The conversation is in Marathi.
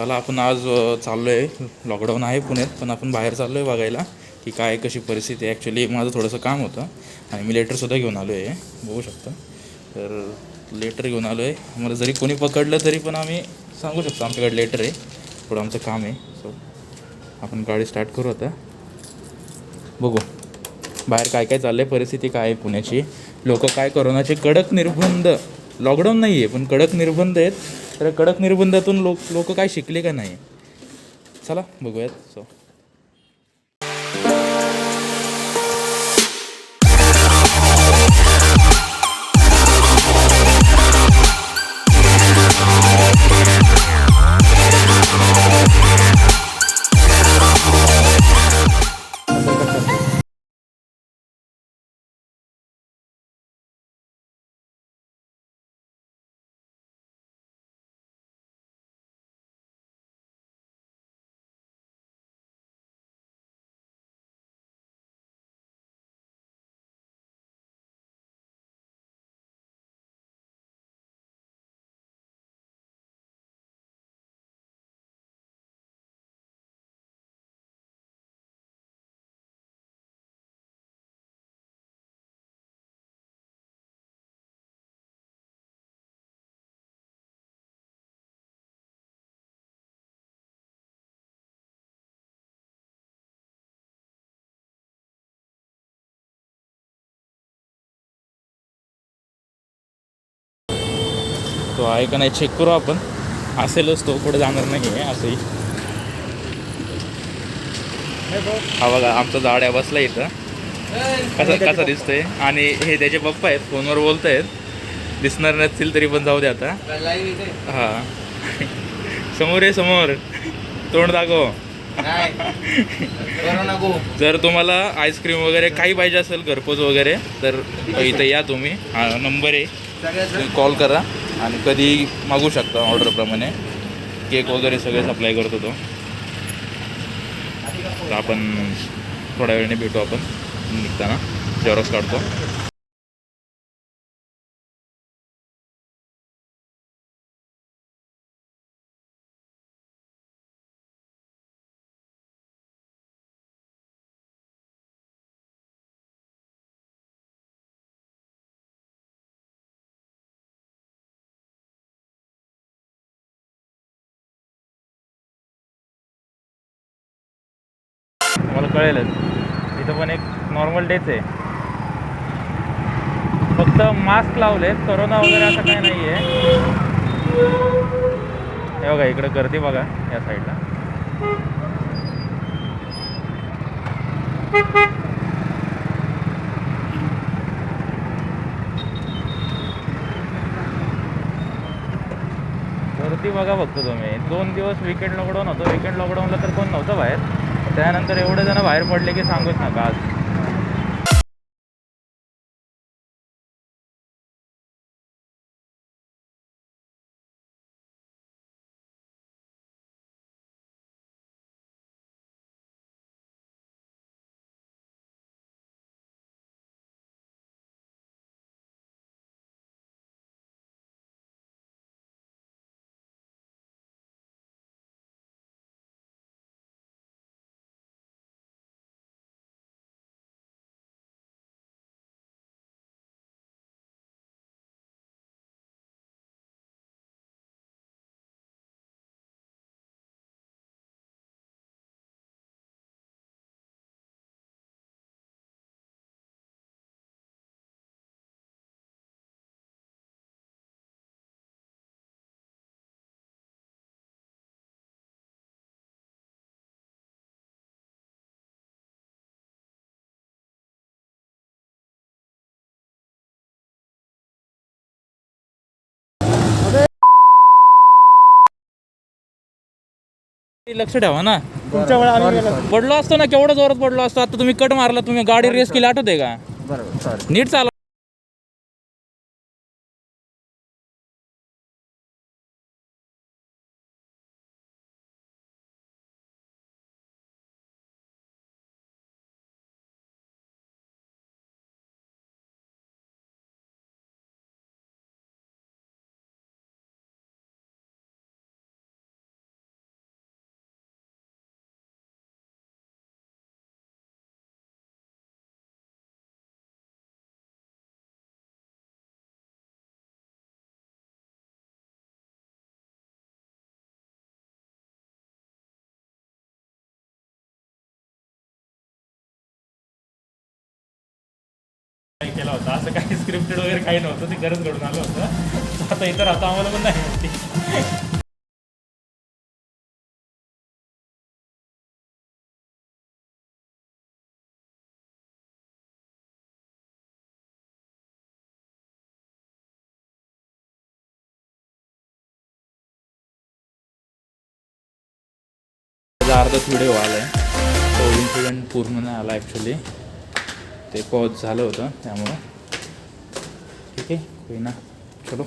चला आपण आज चाललो आहे लॉकडाऊन आहे पुण्यात पण आपण बाहेर चाललो आहे बघायला की काय कशी परिस्थिती आहे. ॲक्च्युली माझं थोडंसं काम होतं आणि मी लेटरसुद्धा घेऊन आलो आहे बघू शकता. तर लेटर घेऊन आलो आहे आम्हाला जरी कोणी पकडलं तरी पण आम्ही सांगू शकतो आमच्याकडे लेटर आहे. थोडं आमचं काम आहे. सो आपण गाडी स्टार्ट करू आता. बघू. बाहेर काय काय चाललं आहे परिस्थिती काय आहे पुण्याची? लोक काय करोनाचे कडक निर्बंध लॉकडाऊन नाही आहे पण कडक निर्बंध आहेत. तर कडक निर्बंधातून लोक लोक काय शिकले का नाही? चला बघूयात. सो तो आहे का नाही चेक करू आपण. असेलच तो कुठे जाणार नाही आहे असंही. हा बघा आमचा जाड्या बसला इथं. कसा कसा दिसतोय? आणि हे त्याचे पप्पा आहेत फोनवर बोलत आहेत दिसणार नसतील तरी पण जाऊ दे आता. हा. समोर आहे समोर. तोंड दाखव. जर तुम्हाला आईस्क्रीम वगैरे काही पाहिजे असेल घरपोच वगैरे तर इथं या तुम्ही. हा नंबर आहे. कॉल करा. आणि कधी मागू शकता ऑर्डरप्रमाणे केक वगैरे सगळे सप्लाय करतो तो. तर आपण थोड्या वेळाने भेटू आपण. निघताना. जेरॉक्स काढतो. कळेलच. इथं पण एक नॉर्मल डेच आहे. फक्त मास्क लावलेत करोना वगैरे असं काही नाही आहे हे बघा इकडं गर्दी बघा या साईडला गर्दी बघा फक्त तुम्ही. दोन दिवस विकेंड लॉकडाऊन होतं. विकेंड लॉकडाऊनला तर कोण नव्हतं बाहेर. त्यानंतर एवढे जण बाहेर पडले की सांगूच नका आज. लक्ष ठेवा ना. तुमच्या वेळा आम्ही गेलो. पडलो असतो ना केवढं जोरात पडलो असतो आता तुम्ही कट मारला तुम्ही गाडी रेस केली आठवते का? बरोबर सॉरी नीट चालव. केला होता. असं काही स्क्रिप्टेड वगैरे काही नव्हतं. ते गरज घडून आलं होतं. आता इतर आता आम्हाला पण नाही माहिती. अर्धाच व्हिडिओ आला आहे तो इन्सिडेंट पूर्ण नाही आला ॲक्च्युली ते पॉज झालं होतं त्यामुळं. ठीक आहे कोई ना चलो.